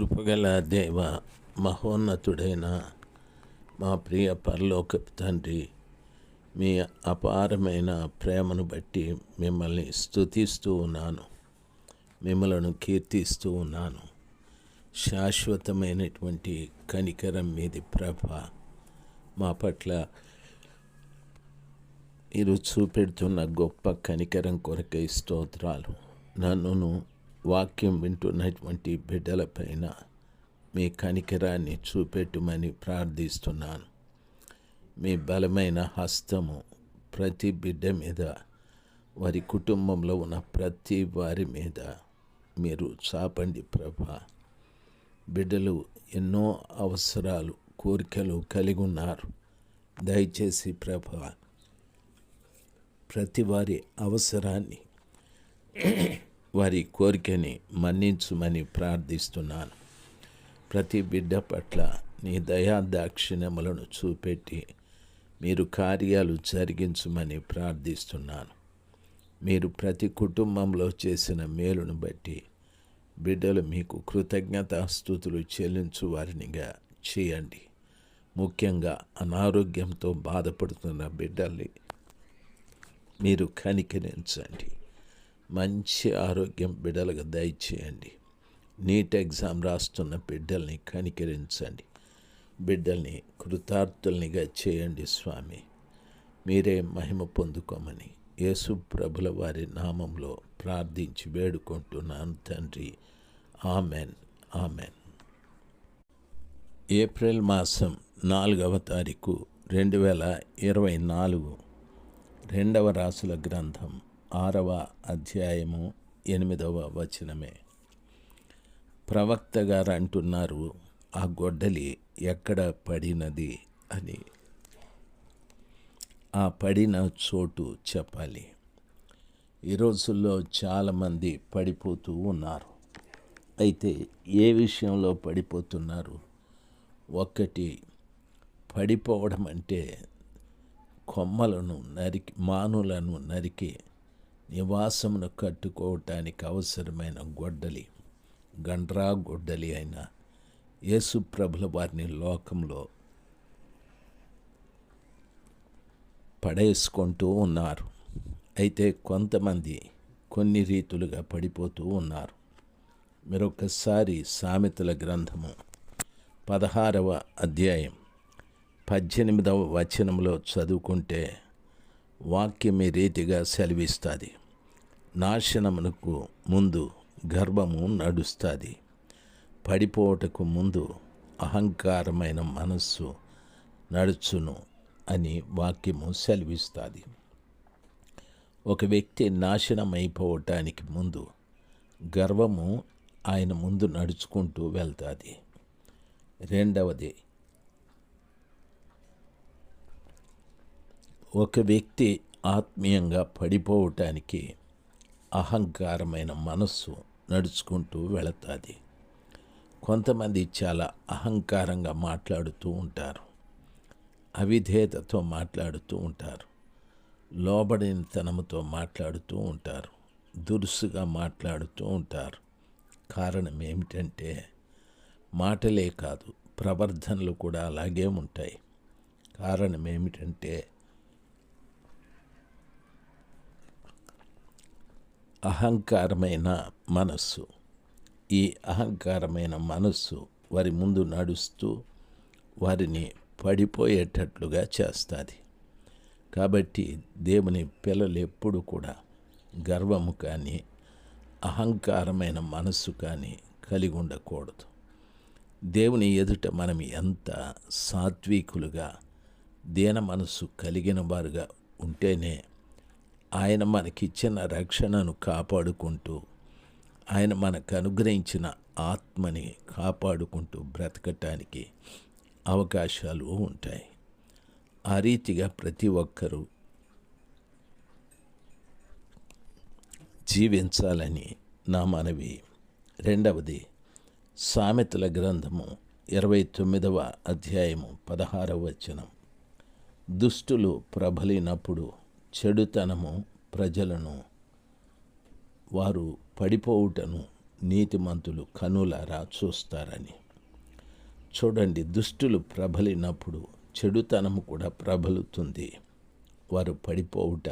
కృపగల దేవ మహోన్నతుడైన మా ప్రియ పరలోక తండ్రి మీ అపారమైన ప్రేమను బట్టి మిమ్మల్ని స్తుతిస్తూ ఉన్నాను మిమ్మలను కీర్తిస్తూ ఉన్నాను. శాశ్వతమైనటువంటి కనికరం మీది ప్రభ మా పట్ల మీరు చూపెడుతున్న గొప్ప కనికరం కొరకై స్తోత్రాలు. నన్నును వాక్యం వింటున్నటువంటి బిడ్డలపైన మీ కనికరాన్ని చూపెట్టుమని ప్రార్థిస్తున్నాను. మీ బలమైన హస్తము ప్రతి బిడ్డ మీద వారి కుటుంబంలో ఉన్న ప్రతి వారి మీద మీరు చాపండి ప్రభ. బిడ్డలు ఎన్నో అవసరాలు కోరికలు కలిగి ఉన్నారు. దయచేసి ప్రభ ప్రతి వారి అవసరాన్ని వారి కోరికని మన్నించుమని ప్రార్థిస్తున్నాను. ప్రతి బిడ్డ పట్ల నీ దయా దాక్షిణ్యములను చూపెట్టి మీరు కార్యాలు జరిగించమని ప్రార్థిస్తున్నాను. మీరు ప్రతి కుటుంబంలో చేసిన మేలును బట్టి బిడ్డలు మీకు కృతజ్ఞతాస్థుతులు చెల్లించు వారినిగా చేయండి. ముఖ్యంగా అనారోగ్యంతో బాధపడుతున్న బిడ్డల్ని మీరు కనికరించండి. మంచి ఆరోగ్యం బిడ్డలకు దయచేయండి. నీట్ ఎగ్జామ్ రాస్తున్న బిడ్డల్ని కనికరించండి. బిడ్డల్ని కృతార్థుల్నిగా చేయండి స్వామి. మీరే మహిమ పొందుకోమని యేసు ప్రభుల వారి నామంలో ప్రార్థించి వేడుకుంటున్నాను తండ్రి. ఆమెన్. ఆమెన్. ఏప్రిల్ మాసం నాలుగవ తారీఖు రెండు వేల ఇరవై నాలుగు రెండవ రాసుల గ్రంథం. ఆరవ అధ్యాయము ఎనిమిదవ వచనమే. ప్రవక్త గారు అంటున్నారు ఆ గొడ్డలి ఎక్కడ పడినది? అని. ఆ పడిన చోటు చెప్పాలి. ఈ రోజుల్లో చాలామంది పడిపోతూ ఉన్నారు. అయితే ఏ విషయంలో పడిపోతున్నారు? ఒక్కటి పడిపోవడం అంటే కొమ్మలను నరికి మానులను నరికి నివాసమును కట్టుకోవటానికి అవసరమైన గొడ్డలి గండ్రా గొడ్డలి అయిన యేసుప్రభుల వారిని లోకంలో పడేసుకుంటూ ఉన్నారు. అయితే కొంతమంది కొన్ని రీతులుగా పడిపోతూ ఉన్నారు. మరొకసారి సామెతల గ్రంథము పదహారవ అధ్యాయం పద్దెనిమిదవ వచనంలో చదువుకుంటే వాక్యం ఈ రీతిగా సెలవిస్తుంది. నాశనమునకు ముందు గర్భము నడుస్తుంది. పడిపోవటకు ముందు అహంకారమైన మనస్సు నడుచును అని వాక్యము సెలవిస్తుంది. ఒక వ్యక్తి నాశనం అయిపోవటానికి ముందు గర్వము ఆయన ముందు నడుచుకుంటూ వెళ్తుంది. రెండవది ఒక వ్యక్తి ఆత్మీయంగా పడిపోవటానికి అహంకారమైన మనస్సు నడుచుకుంటూ వెళుతుంది. కొంతమంది చాలా అహంకారంగా మాట్లాడుతూ ఉంటారు. అవిధేయతతో మాట్లాడుతూ ఉంటారు. లోబడినతనంతో మాట్లాడుతూ ఉంటారు. దురుసుగా మాట్లాడుతూ ఉంటారు. కారణం ఏమిటంటే మాటలే కాదు ప్రవర్ధనలు కూడా అలాగే ఉంటాయి. కారణం ఏమిటంటే అహంకారమైన మనస్సు. ఈ అహంకారమైన మనస్సు వారి ముందు నడుస్తూ వారిని పడిపోయేటట్లుగా చేస్తుంది. కాబట్టి దేవుని పిల్లలు ఎప్పుడు కూడా గర్వము కానీ అహంకారమైన మనస్సు కానీ కలిగి ఉండకూడదు. దేవుని ఎదుట మనం ఎంత సాత్వికులుగా దీన మనస్సు కలిగిన వారుగా ఉంటేనే ఆయన మనకిచ్చిన రక్షణను కాపాడుకుంటూ ఆయన మనకు అనుగ్రహించిన ఆత్మని కాపాడుకుంటూ బ్రతకటానికి అవకాశాలు ఉంటాయి. ఆ రీతిగా ప్రతి ఒక్కరూ జీవించాలని నా మనవి. రెండవది సామెతల గ్రంథము ఇరవై తొమ్మిదవ అధ్యాయము పదహారవ వచనం. దుష్టులు ప్రబలినప్పుడు చెడుతనము ప్రజలను వారు పడిపోవుటను నీతిమంతులు కనులారా చూస్తారని. చూడండి దుష్టులు ప్రబలినప్పుడు చెడుతనము కూడా ప్రబలుతుంది. వారు పడిపోవుట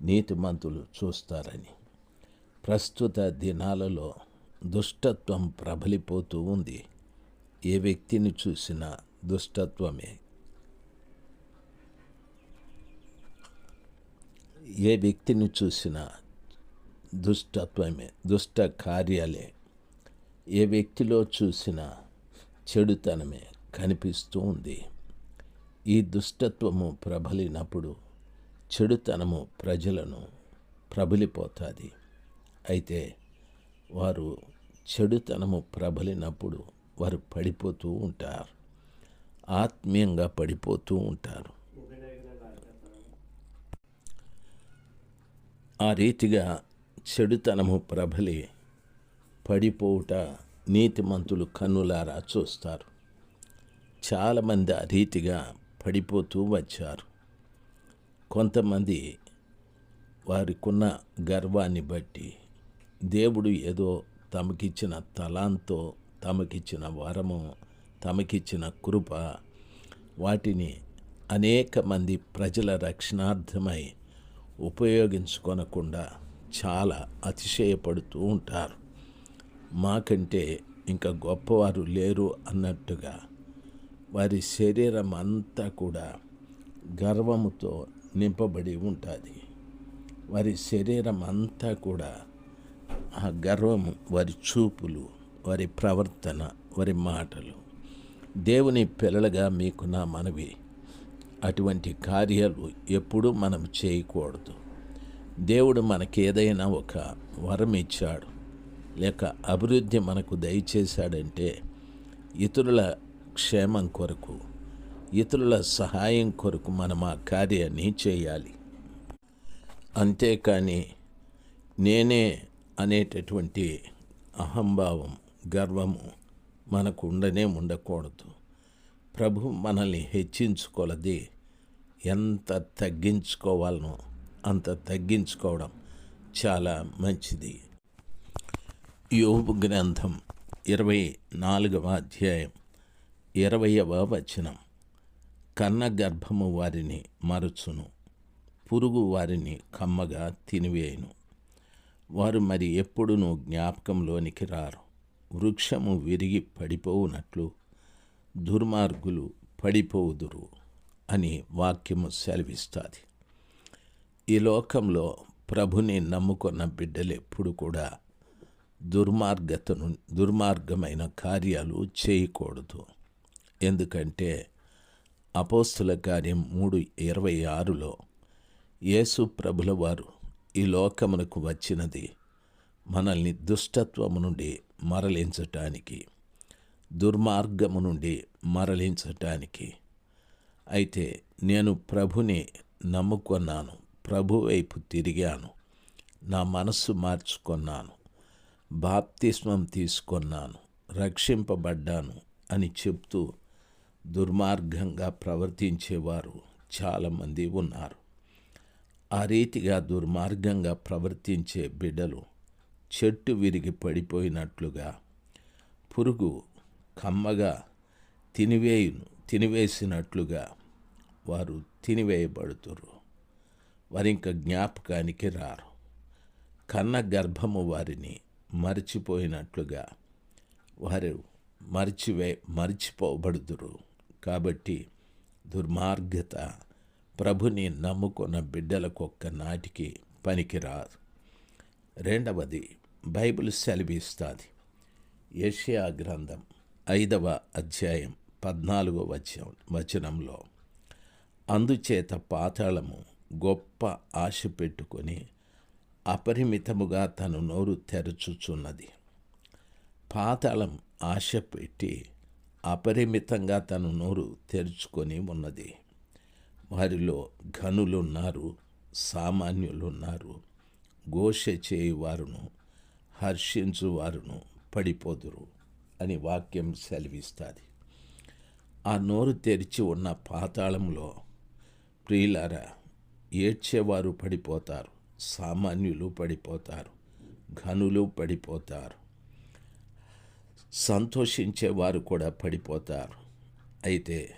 నీతిమంతులు చూస్తారని. ప్రస్తుత దినాలలో దుష్టత్వం ప్రబలిపోతూ ఉంది. ఏ వ్యక్తిని చూసినా దుష్టత్వమే ఏ వ్యక్తిని చూసినా దుష్టత్వమే దుష్ట కార్యాలే. ఏ వ్యక్తిలో చూసినా చెడుతనమే కనిపిస్తూ ఉంది. ఈ దుష్టత్వము ప్రబలినప్పుడు చెడుతనము ప్రజలను ప్రబలిపోతుంది. అయితే వారు చెడుతనము ప్రబలినప్పుడు వారు పడిపోతూ ఉంటారు. ఆత్మీయంగా పడిపోతూ ఉంటారు. ఆ రీతిగా చెడుతనము ప్రబలి పడిపోవుట నీతిమంతులు కన్నులారా చూస్తారు. చాలామంది ఆ రీతిగా పడిపోతూ వచ్చారు. కొంతమంది వారికున్న గర్వాన్ని బట్టి దేవుడు ఏదో తమకిచ్చిన తలాంతో తమకిచ్చిన వరము తమకిచ్చిన కృప వాటిని అనేక మంది ప్రజల రక్షణార్థమై ఉపయోగించుకొనకుండా చాలా అతిశయపడుతూ ఉంటారు. మాకంటే ఇంకా గొప్పవారు లేరు అన్నట్టుగా వారి శరీరం అంతా కూడా గర్వముతో నింపబడి ఉంటుంది. వారి శరీరం అంతా కూడా ఆ గర్వం వారి చూపులు వారి ప్రవర్తన వారి మాటలు దేవుని పిల్లలుగా మీకు నా మనవి. అటువంటి కార్యాలు ఎప్పుడూ మనం చేయకూడదు. దేవుడు మనకి ఏదైనా ఒక వరం ఇచ్చాడు. లేక అభివృద్ధి మనకు దయచేశాడంటే ఇతరుల క్షేమం కొరకు ఇతరుల సహాయం కొరకు మనం ఆ కార్యాన్ని చేయాలి. అంతేకాని నేనే అనేటటువంటి అహంభావం గర్వము మనకు ఉండనే ఉండకూడదు. ప్రభు మనల్ని హెచ్చించుకోలది ఎంత తగ్గించుకోవాలనో అంత తగ్గించుకోవడం చాలా మంచిది. యోబు గ్రంథం ఇరవై నాలుగవ అధ్యాయం ఇరవయవ వచనం. కన్న గర్భము వారిని మరచును పురుగు వారిని కమ్మగా తినివేయను. వారు మరి ఎప్పుడునూ జ్ఞాపకంలోనికి రారు. వృక్షము విరిగి పడిపోవునట్లు దుర్మార్గులు పడిపోవుదురు అని వాక్యము సెలవిస్తుంది. ఈ లోకంలో ప్రభుని నమ్ముకున్న బిడ్డలు ఎప్పుడు కూడా దుర్మార్గతను దుర్మార్గమైన కార్యాలు చేయకూడదు. ఎందుకంటే అపోస్తుల కార్యం మూడు ఇరవై ఆరులో యేసు ప్రభుల వారు ఈ లోకమునకు వచ్చినది మనల్ని దుష్టత్వము నుండి మరలించటానికి దుర్మార్గము నుండి మరలించటానికి అయితే నేను ప్రభుని నమ్ముకున్నాను ప్రభు వైపు తిరిగాను నా మనస్సు మార్చుకున్నాను బాప్తిస్మం తీసుకున్నాను రక్షింపబడ్డాను అని చెప్తూ దుర్మార్గంగా ప్రవర్తించేవారు చాలామంది ఉన్నారు. ఆ రీతిగా దుర్మార్గంగా ప్రవర్తించే బిడ్డలు చెట్టు విరిగి పడిపోయినట్లుగా పురుగు కమ్మగా తినివేయును తినివేసినట్లుగా వారు తినివేయబడుతురు. వారింక జ్ఞాపకానికి రారు. కన్న గర్భము వారిని మరిచిపోయినట్లుగా వారు మరిచివే మరిచిపోబడుదురు. కాబట్టి దుర్మార్గత ప్రభుని నమ్ముకున్న బిడ్డలకొక్క నాటికి పనికిరాదు. రెండవది బైబిల్ సెలవిస్తుంది. ఏషియా గ్రంథం ఐదవ అధ్యాయం పద్నాలుగో వచనం వచనంలో అందుచేత పాతాళము గొప్ప ఆశ పెట్టుకొని అపరిమితముగా తను నోరు తెరచుచున్నది. పాతాళం ఆశ పెట్టి అపరిమితంగా తను నోరు తెరుచుకొని ఉన్నది. వారిలో ఘనులున్నారు సామాన్యులున్నారు ఘోష చేయువారును హర్షించువారును పడిపోదురు అని వాక్యం సెలవిస్తుంది. ఆ నోరు తెరిచి ఉన్న పాతాళంలో ప్రియులారా ఏడ్చేవారు పడిపోతారు సామాన్యులు పడిపోతారు ఘనులు పడిపోతారు సంతోషించేవారు కూడా పడిపోతారు. అయితే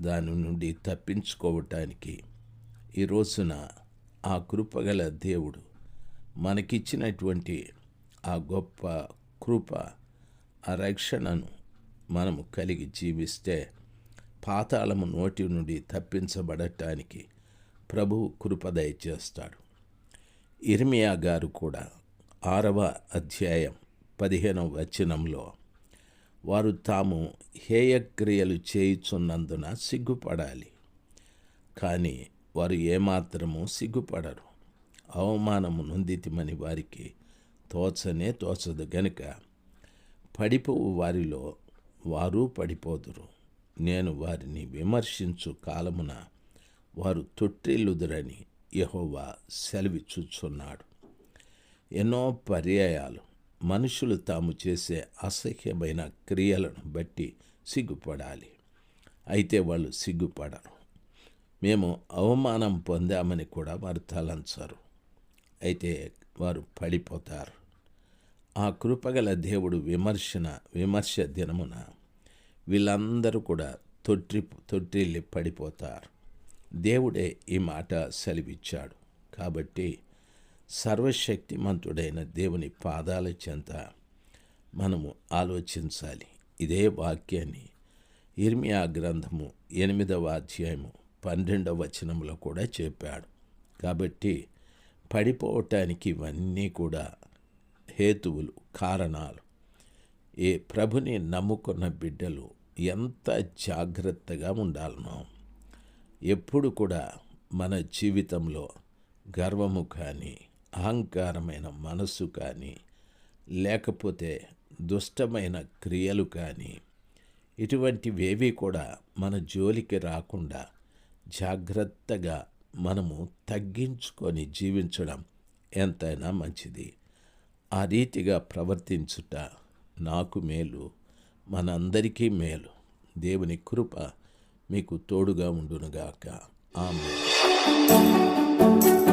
దాని నుండి తప్పించుకోవటానికి ఈ రోజున ఆ కృపగల దేవుడు మనకిచ్చినటువంటి ఆ గొప్ప కృప ఆ రక్షణను మనము కలిగి జీవిస్తే పాతాళము నోటి నుండి తప్పించబడటానికి ప్రభువు కృప చేస్తాడు ఇర్మియా గారు కూడా ఆరవ అధ్యాయం పదిహేనవ వచనంలో వారు తాము హేయక్రియలు చేయుచున్నందున సిగ్గుపడాలి. కానీ వారు ఏమాత్రము సిగ్గుపడరు. అవమానము నొందితిమని వారికి తోచనే తోచదు గనుక పడిపోవు వారిలో వారు పడిపోదురు. నేను వారిని విమర్శించు కాలమున వారు తొట్టిల్లుదురని యహోవా సెలవిచ్చుచున్నాడు. ఎన్నో పర్యాయాలు మనుషులు తాము చేసే అసహ్యమైన క్రియలను బట్టి సిగ్గుపడాలి. అయితే వాళ్ళు సిగ్గుపడరు. మేము అవమానం పొందామని కూడా వారు తలంచరు. అయితే వారు పడిపోతారు. ఆ కృపగల దేవుడు విమర్శన విమర్శ దినమున వీళ్ళందరూ కూడా తొట్టి తొట్టిల్లి పడిపోతారు. దేవుడే ఈ మాట సెలవిచ్చాడు. కాబట్టి సర్వశక్తిమంతుడైన దేవుని పాదాల చెంత మనము ఆలోచించాలి. ఇదే వాక్యాన్ని ఇర్మియా గ్రంథము ఎనిమిదవ అధ్యాయము పన్నెండవ వచనంలో కూడా చెప్పాడు. కాబట్టి పడిపోవటానికి ఇవన్నీ కూడా హేతువులు కారణాలు. ఏ ప్రభుని నమ్ముకున్న బిడ్డలు ఎంత జాగ్రత్తగా ఉండాలనో. ఎప్పుడు కూడా మన జీవితంలో గర్వము కానీ అహంకారమైన మనసు కానీ లేకపోతే దుష్టమైన క్రియలు కానీ ఇటువంటివేవి కూడా మన జోలికి రాకుండా జాగ్రత్తగా మనము తగ్గించుకొని జీవించడం ఎంతైనా మంచిది. ఆ రీతిగా ప్రవర్తించుట నాకు మేలు మనందరికీ మేలు. దేవుని కృప మీకు తోడుగా ఉండునుగాక. ఆమె